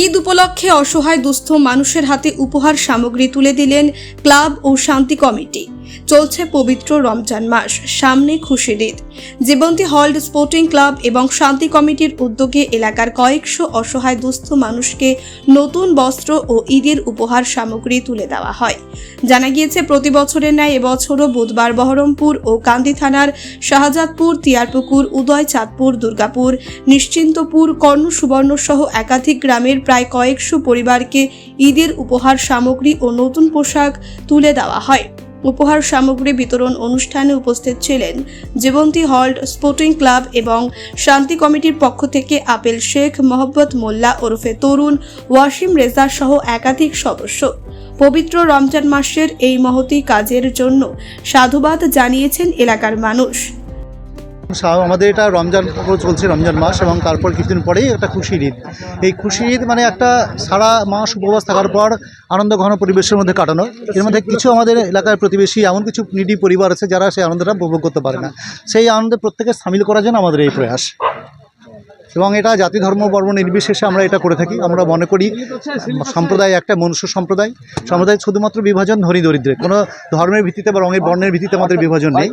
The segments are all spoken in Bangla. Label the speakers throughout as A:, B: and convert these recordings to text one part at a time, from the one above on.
A: ঈদ উপলক্ষে অসহায় দুস্থ মানুষের হাতে উপহার সামগ্রী তুলে দিলেন ক্লাব ও শান্তি কমিটি। চলছে পবিত্র রমজান মাস, সামনে খুশির ঈদ। জীবন্তী হল্ড স্পোর্টিং ক্লাব এবং শান্তি কমিটির উদ্যোগে এলাকার কয়েকশো অসহায় দুস্থ মানুষকে নতুন বস্ত্র ও ঈদের উপহার সামগ্রী তুলে দেওয়া হয়। জানা গিয়েছে, প্রতি বছরের ন্যায় এবছরও বুধবার বহরমপুর ও কান্দি থানার শাহজাদপুর, তিয়ারপুকুর উদয় চাঁদপুর দুর্গাপুর, নিশ্চিন্তপুর কর্ণ সুবর্ণ সহ একাধিক গ্রামের প্রায় কয়েকশো পরিবারকে ঈদের উপহার সামগ্রী ও নতুন পোশাক তুলে দেওয়া হয়। উপহার সামগ্রী বিতরণ অনুষ্ঠানে উপস্থিত ছিলেন জীবন্তী হল্ট স্পোর্টিং ক্লাব এবং শান্তি কমিটির পক্ষ থেকে আপেল শেখ মোহাম্মদ মোল্লা ওরফে তরুণ, ওয়াসিম রেজা সহ একাধিক সদস্য। পবিত্র রমজান মাসের এই মহতি কাজের জন্য সাধুবাদ জানিয়েছেন এলাকার মানুষ।
B: আমাদের এটা রমজান চলছে রমজান মাস এবং তারপর কিছুদিন পরেই একটা খুশির ঈদ। এই খুশির ঈদ মানে একটা সারা মাস উপবাস থাকার পর আনন্দ ঘন পরিবেশের মধ্যে কাটানো। এর মধ্যে কিছু আমাদের এলাকার প্রতিবেশী, এমন কিছু নিডি পরিবার আছে যারা সেই আনন্দটা উপভোগ করতে পারে না। সেই আনন্দে প্রত্যেকে সামিল করার জন্য আমাদের এই প্রয়াস। এবং এটা জাতি ধর্ম বর্ণ নির্বিশেষে আমরা এটা করে থাকি। আমরা মনে করি সম্প্রদায় একটা মনুষ্য সম্প্রদায়। সম্প্রদায় শুধুমাত্র বিভাজন ধনী দরিদ্রের। কোনো ধর্মের ভিত্তিতে বা রঙের বর্ণের ভিত্তিতে আমাদের বিভাজন নেই।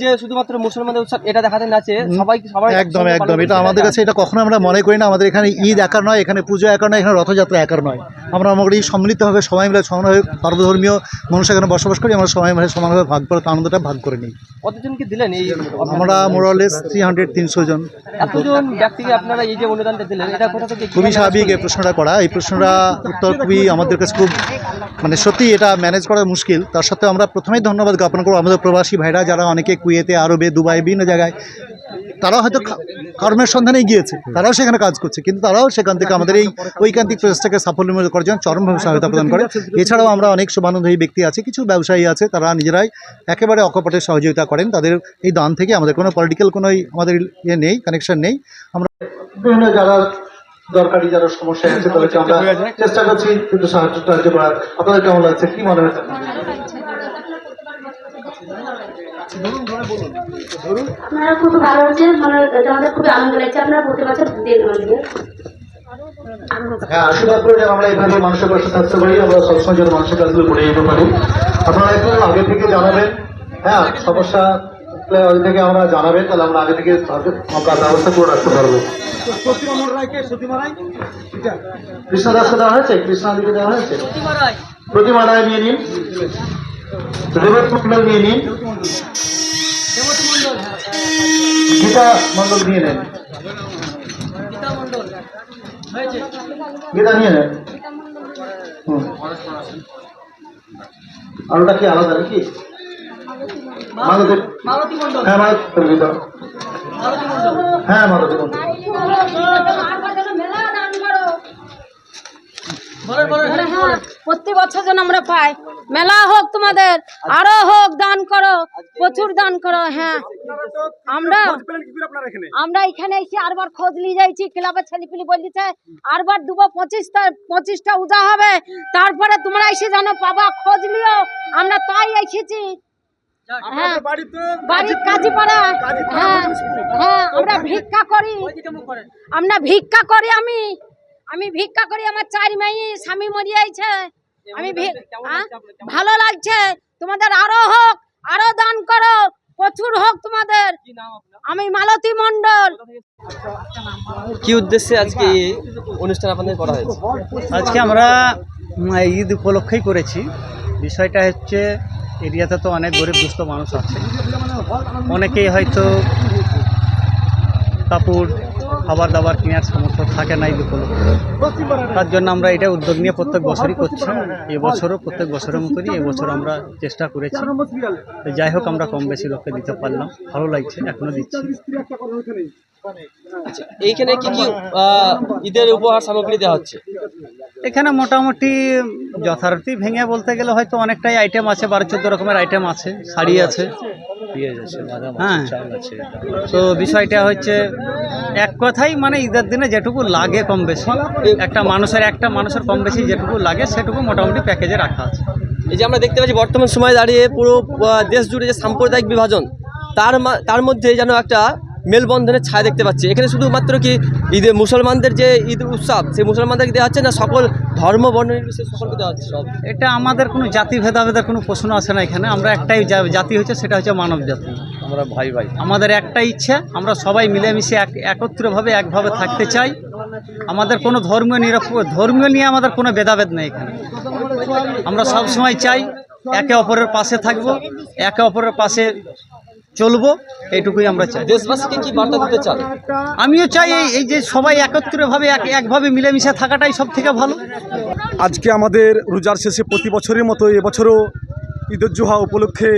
C: যে শুধুমাত্র মুসলমানদের উৎসব এটা দেখাতে নাচে সবাই সবাই
B: একদম একদম। এটা আমাদের কাছে এটা কখনো আমরা মনে করি না। আমাদের এখানে ঈদ একার নয় এখানে পুজো একার নয় এখানে রথযাত্রা একার নয়। আমরা মনে করি সম্মিলিতভাবে সবাই মিলে সমানভাবে সর্বধর্মীয় মানুষ এখানে বসবাস করি। আমরা সবাই মিলে সমানভাবে ভাগ করে আনন্দটা ভাগ করে নিই।
C: কতজনকে দিলেন এই
B: আমরা মোরালেস থ্রি হান্ড্রেড তিনশো জন।
C: এতজন ব্যক্তিকে আপনারা এই যে অনুদানটা দিলেন এটা কোথা থেকে
B: খুবই স্বাভাবিক এই প্রশ্নটা করা। এই প্রশ্নটা উত্তর খুবই আমাদের কাছে খুব মানে সত্যি এটা ম্যানেজ করা মুশকিল। তার সাথে আমরা প্রথমেই ধন্যবাদ জ্ঞাপন করব আমাদের প্রবাসী ভাইরা যারা অনেকে কুয়েতে আরবে দুবাই বিভিন্ন জায়গায় তারাও হয়তো কর্মের সন্ধানে গিয়েছে তারাও সেখানে কাজ করছে, কিন্তু তারাও সেখান থেকে আমাদের এই ঐকান্তিক প্রচেষ্টাকে সাফল্যময় করার জন্য চরমভাবে সহায়তা প্রদান করে। এছাড়াও আমরা অনেক শুভানুধ্যায়ী ব্যক্তি আছে, কিছু ব্যবসায়ী আছে, তারা নিজেরাই একেবারে অকপটের সহযোগিতা করেন, তাদের এই দান থেকে আমাদের কোনো পলিটিক্যাল কোনো আমাদের ইয়ে নেই কানেকশন নেই। আমরা বিভিন্ন যারা দরকারি, যারা সমস্যা আছে, তাদেরকে আমরা চেষ্টা করছি, কিন্তু সাহায্য সাহায্য করার। আপনাদের কেমন লাগছে? কি মনে হচ্ছে
D: আপনারা খুব ভালো হচ্ছে মানে আমাদের খুবই আনন্দ লাগছে। আপনারা প্রতি বছর দিন আমাদের
B: হ্যাঁ আশীর্বাদ করে আমরা এইভাবে মানুষের পাশে থাকতে পারি আমরা সবসময় যেন মানুষের কাজগুলো করে যেতে পারি। আপনারা একটু আগে থেকে জানাবেন হ্যাঁ সমস্যা আগে থেকে আমরা জানাবেন তাহলে আমরা আগে থেকে আমরা ব্যবস্থা করে রাখতে পারব। কৃষ্ণ দাসকে দেওয়া হয়েছে? কৃষ্ণা দিকে দেওয়া হয়েছে? প্রতিমা রায় নিয়ে নিন। রেবত মন্ডল নিয়ে নিন। গীতা মন্ডল নিয়ে নেন গীতা নিয়ে নেন হুম। আর ওটা কি আলাদা নাকি মালতী হ্যাঁ মালতী গীতা হ্যাঁ মালতী মন্ডল
E: হ্যাঁ, প্রতি বছর যেন আমরা পাই। মেলা হোক তোমাদের আরও হোক দান করো প্রচুর দান করো হ্যাঁ। আমরা আমরা এখানে এসে আরবার খোঁজ নিয়ে যাইছি ক্লাবের ছেলেপিলি বলছে আরবার দুবো পঁচিশটা পঁচিশটা উজা হবে। তারপরে তোমরা এসে জানো পাবা খোঁজ নিও। আমরা তাই এসেছি। হ্যাঁ। হ্যাঁ হ্যাঁ আমরা ভিক্ষা করি। আমরা ভিক্ষা করি আমি। আমি ভিক্ষা করি আমার চার মেয়ে স্বামী মরিয়াইছে আমি ভালো লাগছে? তোমাদের আরও হোক আরও দান করো। প্রচুর হোক তোমাদের। আমি মালতী মন্ডল
C: কি উদ্দেশ্যে আজকে অনুষ্ঠান আপনাদের করা হয়েছে?
F: আজকে আমরা ঈদ উপলক্ষেই করেছি। বিষয়টা হচ্ছে এরিয়াতে তো অনেক গরিব দুস্থ মানুষ আছে। অনেকেই হয়তো কাপড় খাবার দাবার কেনার সামর্থ্য থাকে না ঈদ উপলক্ষে তার জন্য আমরা এটা উদ্যোগ নিয়ে প্রত্যেক বছরই করছি। এবছরও প্রত্যেক বছরের মতনই এবছর আমরা চেষ্টা করেছি। যাই হোক আমরা কম বেশি লোককে দিতে পারলাম। ভালো লাগছে এখনও দিচ্ছি।
C: এইখানে কি কি ঈদের উপহার সামগ্রী দেওয়া হচ্ছে?
F: এখানে মোটামুটি যথারীতি ভেঙে বলতে গেলে হয়তো অনেকটাই আইটেম আছে বারো চোদ্দ রকমের আইটেম আছে শাড়ি আছে। হ্যাঁ। তো বিষয়টা হচ্ছে এক কথাই মানে ঈদের দিনে যেটুকু লাগে কম বেশি একটা মানুষের একটা মানুষের কম বেশি যেটুকু লাগে সেটুকু মোটামুটি প্যাকেজে রাখা আছে।
C: এই যে আমরা দেখতে পাচ্ছি বর্তমান সময়ে দাঁড়িয়ে পুরো আহ, দেশ জুড়ে যে সাম্প্রদায়িক বিভাজন তার মা- তার মধ্যে যেন একটা মেলবন্ধনের ছায়া দেখতে পাচ্ছি। এখানে শুধুমাত্র কি ঈদে মুসলমানদের যে ঈদ উৎসব সেই মুসলমানদেরকে দেওয়া হচ্ছে না সকল ধর্ম বর্ণ নির্বিশেষে সকলকে দেওয়া হচ্ছে সব?
F: এটা আমাদের কোনো জাতি ভেদাভেদের কোনো প্রশ্ন আসে না এখানে। আমরা একটাই জাতি হচ্ছে সেটা হচ্ছে মানব জাতি।
C: আমরা ভাই ভাই।
F: আমাদের একটাই ইচ্ছা আমরা সবাই মিলেমিশে এক একত্রভাবে একভাবে থাকতে চাই। আমাদের কোনো ধর্মীয় নিরপ ধর্মীয় নিয়ে আমাদের কোনো ভেদাভেদ নেই এখানে। আমরা সব সময় চাই একে অপরের পাশে থাকব একে অপরের পাশে চলবো এইটুকুই আমরা চাই।
C: দেশবাসীকে কি বার্তা দিতে চান?
F: আমিও চাই এই এই যে সবাই একত্রভাবে এক একভাবে মিলেমিশে থাকাটাই সব থেকে ভালো।
G: আজকে আমাদের রোজার শেষে প্রতি বছরের মতো এবছরও ঈদুজ্জোহা উপলক্ষে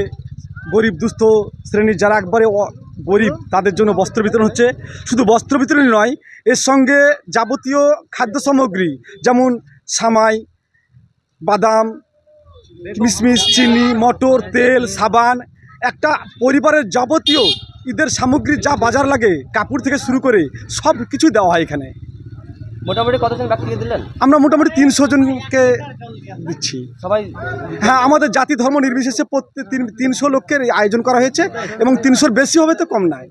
G: গরিব দুস্থ শ্রেণির যারা একবারে অ- গরিব তাদের জন্য বস্ত্র বিতরণ হচ্ছে। শুধু বস্ত্র বিতরণই নয় এর সঙ্গে যাবতীয় খাদ্য সামগ্রী যেমন সামাই বাদাম কিশমিশ চিনি মটর তেল সাবান একটা পরিবারের যাবতীয় ঈদের সামগ্রী যা বাজার লাগে কাপড় থেকে শুরু করে সব কিছু দেওয়া হয় এখানে।
C: মোটামুটি কতজন ব্যক্তিকে দিলেন?
G: আমরা মোটামুটি তিনশো জনকে দিচ্ছি।
C: সবাই
G: হ্যাঁ আমাদের জাতি ধর্ম নির্বিশেষে প্রত্যেক তিন তিনশো লোকের আয়োজন করা হয়েছে এবং তিনশোর বেশি হবে তো কম নাই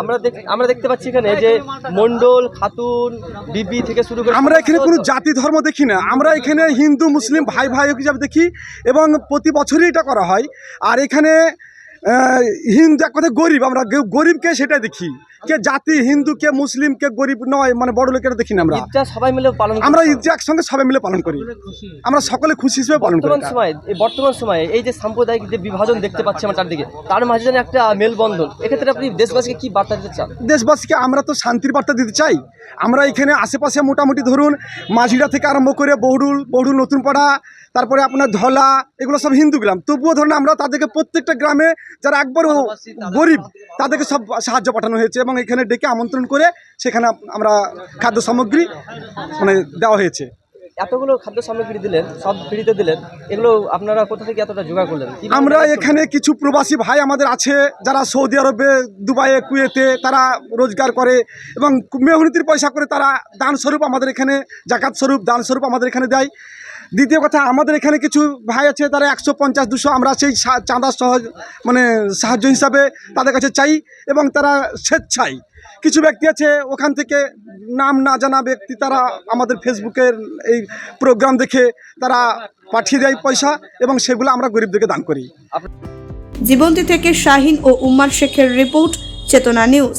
C: আমরা দেখ আমরা দেখতে পাচ্ছি এখানে যে মন্ডল খাতুন বিবি থেকে শুরু করে
G: আমরা এখানে কোনো জাতি ধর্ম দেখি না। আমরা এখানে হিন্দু মুসলিম ভাই ভাই হিসাবে দেখি। এবং প্রতি বছরই এটা করা হয়। আর এখানে হিন্দু এক কথা গরিব আমরা গরিবকে সেটা দেখি। কে জাতি হিন্দু কে মুসলিম কে গরিব নয় মানে বড় লোকের দেখি না আমরা।
C: সবাই মিলে পালন
G: আমরা। ঈদ একসঙ্গে সবাই মিলে পালন করি। আমরা সকলে খুশি হিসেবে পালন করি।
C: বর্তমান। সময় এই বর্তমান সময়ে এই যে সাম্প্রদায়িক যে বিভাজন দেখতে পাচ্ছি আমরা চারদিকে তার মাঝে যেন একটা মেলবন্ধন এক্ষেত্রে আপনি দেশবাসীকে কি বার্তা দিতে চান?
G: দেশবাসীকে আমরা তো শান্তির বার্তা দিতে চাই। আমরা এখানে আশেপাশে মোটামুটি ধরুন মাঝিরা থেকে আরম্ভ করে বহুরুল বহুরুল নতুন পাড়া তারপরে আপনার ধলা এগুলো সব হিন্দু গ্রাম। তবুও ধরুন আমরা তাদেরকে প্রত্যেকটা গ্রামে যারা একবার গরিব তাদেরকে সব সাহায্য পাঠানো হয়েছে এবং এখানে ডেকে আমন্ত্রণ করে সেখানে আমরা খাদ্য সামগ্রী মানে দেওয়া হয়েছে।
C: এতগুলো খাদ্য সামগ্রী দিলেন সব ফ্রিতে দিলেন এগুলো আপনারা কোথা থেকে এতটা জোগাড় করলেন?
G: আমরা এখানে কিছু প্রবাসী ভাই আমাদের আছে যারা সৌদি আরবে দুবাইয়ে কুয়েতে তারা রোজগার করে এবং মেহনতির পয়সা করে তারা দান স্বরূপ আমাদের এখানে জাকাত স্বরূপ দান স্বরূপ আমাদের এখানে দেয়। দ্বিতীয় কথা, আমাদের এখানে কিছু ভাই আছে, তারা একশো পঞ্চাশ, দুশো, আমরা সেই চাঁদা সহজ মানে সাহায্য হিসাবে তাদের কাছে চাই এবং তারা স্বেচ্ছায়। কিছু ব্যক্তি আছে, ওখান থেকে নাম না জানা ব্যক্তি তারা আমাদের ফেসবুকের এই প্রোগ্রাম দেখে তারা পাঠিয়ে দেয় পয়সা এবং সেগুলো আমরা গরিবদেরকে দান করি।
A: জীবন্তী থেকে শাহিন ও উম্মার শেখের রিপোর্ট, চেতনা নিউজ।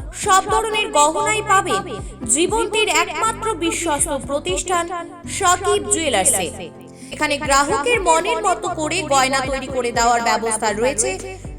H: সব ধরনের গহনাই পাবে জীবন্তীর একমাত্র বিশ্বস্ত প্রতিষ্ঠান সকিব জুয়েলার্সে এখানে গ্রাহকের মনের মতো করে গয়না তৈরি করে দেওয়ার ব্যবস্থা রয়েছে